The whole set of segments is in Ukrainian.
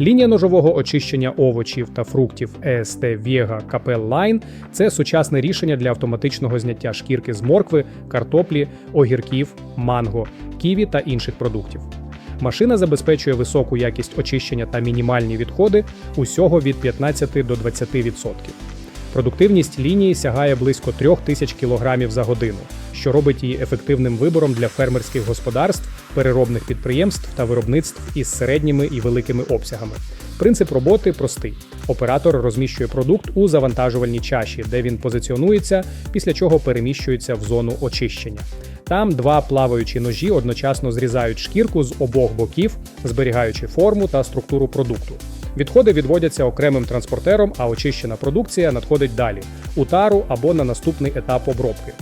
Лінія ножового очищення овочів та фруктів EST Vega Capel Line – це сучасне рішення для автоматичного зняття шкірки з моркви, картоплі, огірків, манго, ківі та інших продуктів. Машина забезпечує високу якість очищення та мінімальні відходи усього від 15 до 20%. Продуктивність лінії сягає близько 3000 кг за годину, що робить її ефективним вибором для фермерських господарств, переробних підприємств та виробництв із середніми і великими обсягами. Принцип роботи простий: оператор розміщує продукт у завантажувальній чаші, де він позиціонується, після чого переміщується в зону очищення. Там два плаваючі ножі одночасно зрізають шкірку з обох боків, зберігаючи форму та структуру продукту. Відходи відводяться окремим транспортером, а очищена продукція надходить далі у тару або на наступний етап обробки.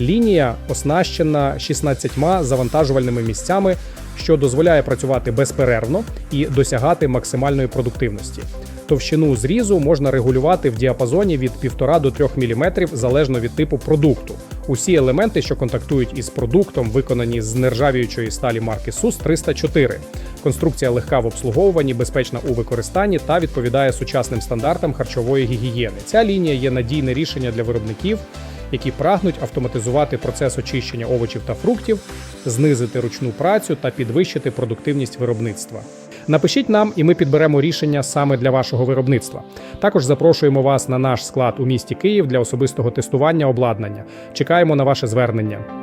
Лінія оснащена 16 завантажувальними місцями, що дозволяє працювати безперервно і досягати максимальної продуктивності. Товщину зрізу можна регулювати в діапазоні від 1,5 до 3 мм залежно від типу продукту. Усі елементи, що контактують із продуктом, виконані з нержавіючої сталі марки SUS 304. Конструкція легка в обслуговуванні, безпечна у використанні та відповідає сучасним стандартам харчової гігієни. Ця лінія є надійне рішення для виробників, які прагнуть автоматизувати процес очищення овочів та фруктів, знизити ручну працю та підвищити продуктивність виробництва. Напишіть нам, і ми підберемо рішення саме для вашого виробництва. Також запрошуємо вас на наш склад у місті Київ для особистого тестування обладнання. Чекаємо на ваше звернення.